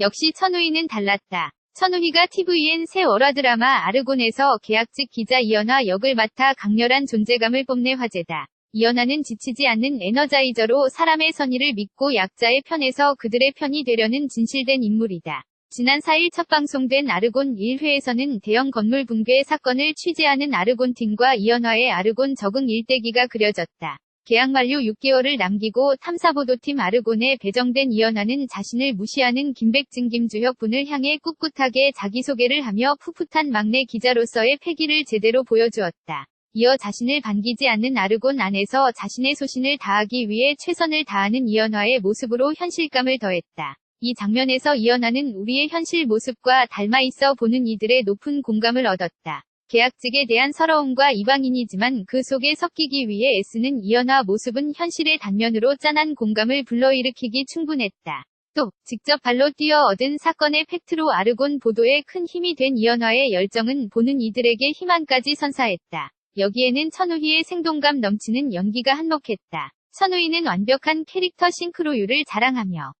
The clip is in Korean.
역시 천우희는 달랐다. 천우희가 TVN 새 월화 드라마 아르곤에서 계약직 기자 이연화 역을 맡아 강렬한 존재감을 뽐내 화제다. 이연화는 지치지 않는 에너자이저로 사람의 선의를 믿고 약자의 편에서 그들의 편이 되려는 진실된 인물이다. 지난 4일 첫 방송된 아르곤 1회에서는 대형 건물 붕괴 사건을 취재하는 아르곤 팀과 이연화의 아르곤 적응 일대기가 그려졌다. 계약 만료 6개월을 남기고 탐사보도팀 아르곤에 배정된 이연화는 자신을 무시하는 김백진 김주혁 분을 향해 꿋꿋하게 자기소개를 하며 풋풋한 막내 기자로서의 패기를 제대로 보여주었다. 이어 자신을 반기지 않는 아르곤 안에서 자신의 소신을 다하기 위해 최선을 다하는 이연화의 모습으로 현실감을 더했다. 이 장면에서 이연화는 우리의 현실 모습과 닮아 있어 보는 이들의 높은 공감을 얻었다. 계약직에 대한 서러움과 이방인이지만 그 속에 섞이기 위해 애쓰는 이연화 모습은 현실의 단면으로 짠한 공감을 불러일으키기 충분했다. 또 직접 발로 뛰어 얻은 사건의 팩트로 아르곤 보도에 큰 힘이 된 이연화의 열정은 보는 이들에게 희망까지 선사했다. 여기에는 천우희의 생동감 넘치는 연기가 한몫했다. 천우희는 완벽한 캐릭터 싱크로율을 자랑하며